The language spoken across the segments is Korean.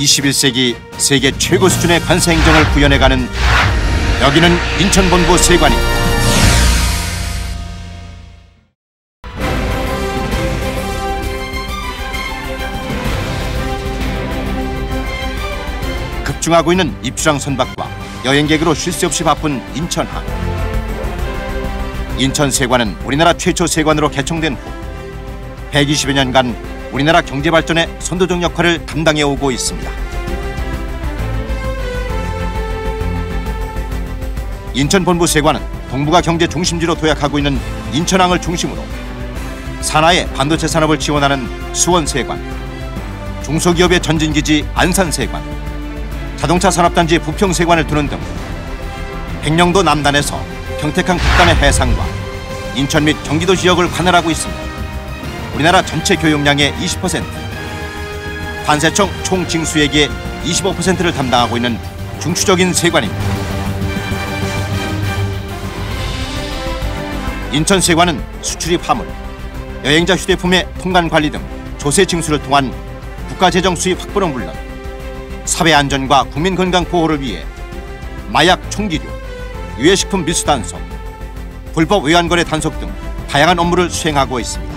21세기 세계 최고 수준의 관세 행정을 구현해가는 여기는 인천본부 세관입니다. 급증하고 있는 입주랑 선박과 여행객으로 쉴 새 없이 바쁜 인천항. 인천세관은 우리나라 최초 세관으로 개청된 후 120여 년간 우리나라 경제 발전의 선도적 역할을 담당해 오고 있습니다. 인천 본부 세관은 동북아 경제 중심지로 도약하고 있는 인천항을 중심으로 산하의 반도체 산업을 지원하는 수원 세관, 중소기업의 전진기지 안산 세관, 자동차 산업단지 부평 세관을 두는 등 백령도 남단에서 평택항 북단의 해상과 인천 및 경기도 지역을 관할하고 있습니다. 우리나라 전체 교역량의 20%, 관세청 총 징수액의 25%를 담당하고 있는 중추적인 세관입니다. 인천 세관은 수출입 화물, 여행자 휴대폰의 통관 관리 등 조세 징수를 통한 국가재정 수입 확보는 물론 사회 안전과 국민 건강 보호를 위해 마약 총기류, 유해식품 밀수 단속, 불법 외환거래 단속 등 다양한 업무를 수행하고 있습니다.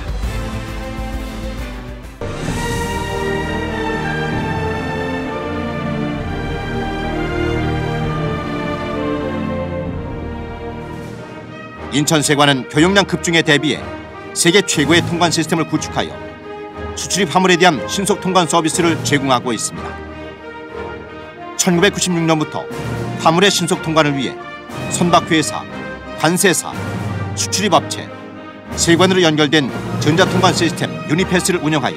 인천세관은 교역량 급증에 대비해 세계 최고의 통관 시스템을 구축하여 수출입 화물에 대한 신속 통관 서비스를 제공하고 있습니다. 1996년부터 화물의 신속 통관을 위해 선박회사, 관세사, 수출입 업체, 세관으로 연결된 전자통관 시스템 유니패스를 운영하여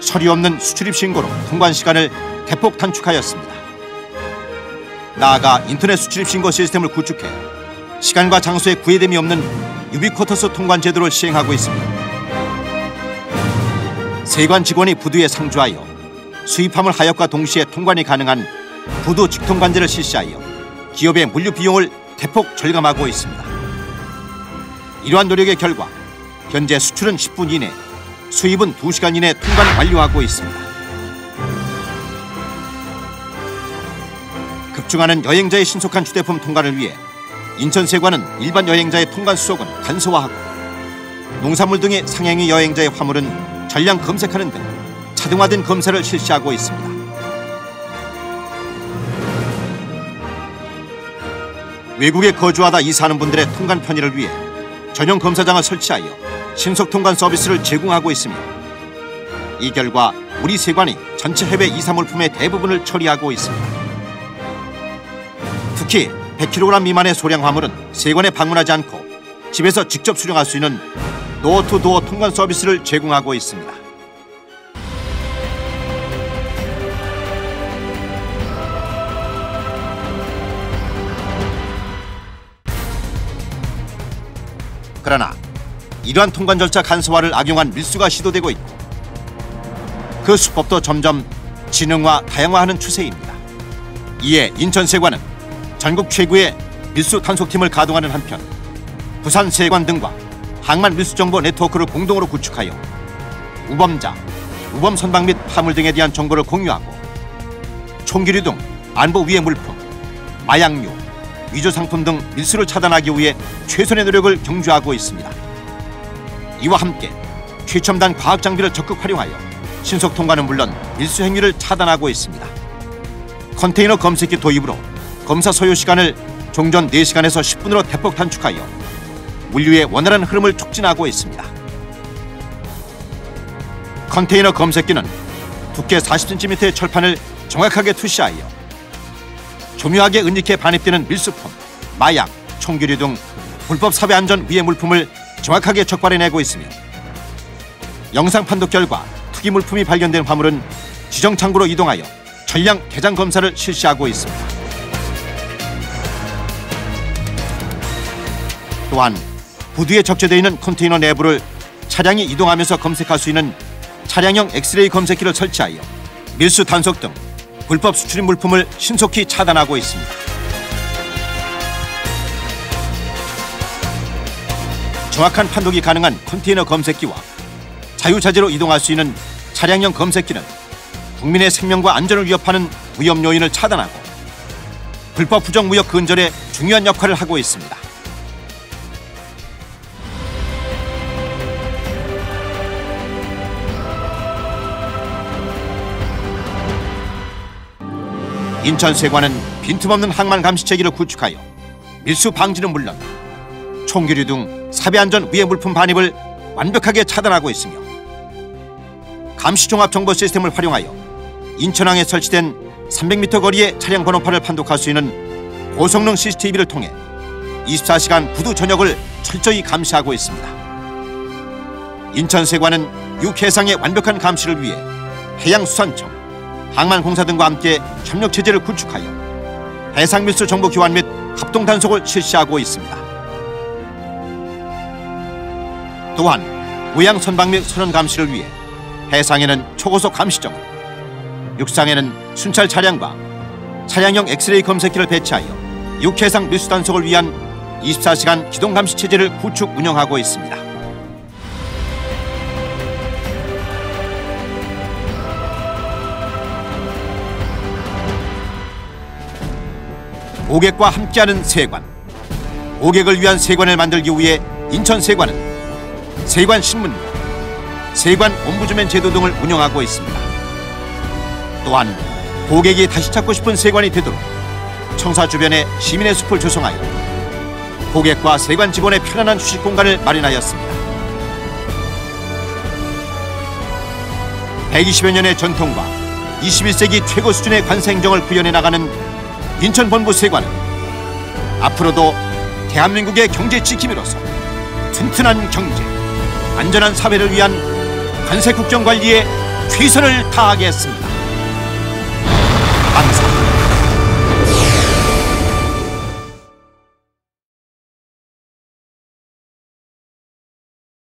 서류 없는 수출입 신고로 통관 시간을 대폭 단축하였습니다. 나아가 인터넷 수출입 신고 시스템을 구축해 시간과 장소에 구애됨이 없는 유비쿼터스 통관 제도를 시행하고 있습니다. 세관 직원이 부두에 상주하여 수입함을 하역과 동시에 통관이 가능한 부두 직통관제를 실시하여 기업의 물류 비용을 대폭 절감하고 있습니다. 이러한 노력의 결과 현재 수출은 10분 이내, 수입은 2시간 이내 통관 완료하고 있습니다. 급증하는 여행자의 신속한 휴대폰 통관을 위해 인천세관은 일반 여행자의 통관 수속은 간소화하고 농산물 등의 상행위 여행자의 화물은 전량 검색하는 등 자동화된 검사를 실시하고 있습니다. 외국에 거주하다 이사하는 분들의 통관 편의를 위해 전용 검사장을 설치하여 신속 통관 서비스를 제공하고 있으며 이 결과 우리 세관이 전체 해외 이사 물품의 대부분을 처리하고 있습니다. 특히 100kg 미만의 소량 화물은 세관에 방문하지 않고 집에서 직접 수령할 수 있는 도어투도어 통관 서비스를 제공하고 있습니다. 그러나 이러한 통관 절차 간소화를 악용한 밀수가 시도되고 있고 그 수법도 점점 진흥화 다양화하는 추세입니다. 이에 인천세관은 전국 최고의 밀수 단속팀을 가동하는 한편 부산 세관 등과 항만 밀수 정보 네트워크를 공동으로 구축하여 우범자, 우범 선박 및 화물 등에 대한 정보를 공유하고 총기류 등 안보 위해 물품, 마약류, 위조 상품 등 밀수를 차단하기 위해 최선의 노력을 경주하고 있습니다. 이와 함께 최첨단 과학 장비를 적극 활용하여 신속 통과는 물론 밀수 행위를 차단하고 있습니다. 컨테이너 검색기 도입으로 검사 소요 시간을 종전 4시간에서 10분으로 대폭 단축하여 물류의 원활한 흐름을 촉진하고 있습니다. 컨테이너 검색기는 두께 40cm의 철판을 정확하게 투시하여 조묘하게 은닉해 반입되는 밀수품, 마약, 총기류 등 불법 사회 안전 위해 물품을 정확하게 적발해내고 있으며 영상 판독 결과 투기 물품이 발견된 화물은 지정 창구로 이동하여 전량 개장 검사를 실시하고 있습니다. 또한 부두에 적재되어 있는 컨테이너 내부를 차량이 이동하면서 검색할 수 있는 차량형 엑스레이 검색기를 설치하여 밀수 단속 등 불법 수출입 물품을 신속히 차단하고 있습니다. 정확한 판독이 가능한 컨테이너 검색기와 자유자재로 이동할 수 있는 차량형 검색기는 국민의 생명과 안전을 위협하는 위험 요인을 차단하고 불법 부정 무역 근절에 중요한 역할을 하고 있습니다. 인천세관은 빈틈없는 항만 감시 체계를 구축하여 밀수 방지는 물론 총기류 등 사배 안전 위해 물품 반입을 완벽하게 차단하고 있으며 감시 종합 정보 시스템을 활용하여 인천항에 설치된 300m 거리의 차량 번호판을 판독할 수 있는 고성능 CCTV를 통해 24시간 구두 전역을 철저히 감시하고 있습니다. 인천세관은 육해상의 완벽한 감시를 위해 해양수산청, 항만공사 등과 함께 협력 체제를 구축하여 해상밀수 정보 교환 및 합동 단속을 실시하고 있습니다. 또한 우양 선박 및 선원 감시를 위해 해상에는 초고속 감시정을, 육상에는 순찰 차량과 차량형 엑스레이 검색기를 배치하여 육해상 밀수 단속을 위한 24시간 기동 감시 체제를 구축 운영하고 있습니다. 고객과 함께하는 세관. 고객을 위한 세관을 만들기 위해 인천 세관은 세관 신문과 세관 옴부즈맨 제도 등을 운영하고 있습니다. 또한 고객이 다시 찾고 싶은 세관이 되도록 청사 주변에 시민의 숲을 조성하여 고객과 세관 직원의 편안한 휴식 공간을 마련하였습니다. 120여 년의 전통과 21세기 최고 수준의 관세 행정을 구현해 나가는 인천 본부 세관은 앞으로도 대한민국의 경제 지킴이로서 튼튼한 경제, 안전한 사회를 위한 관세 국정 관리에 최선을 다하겠습니다.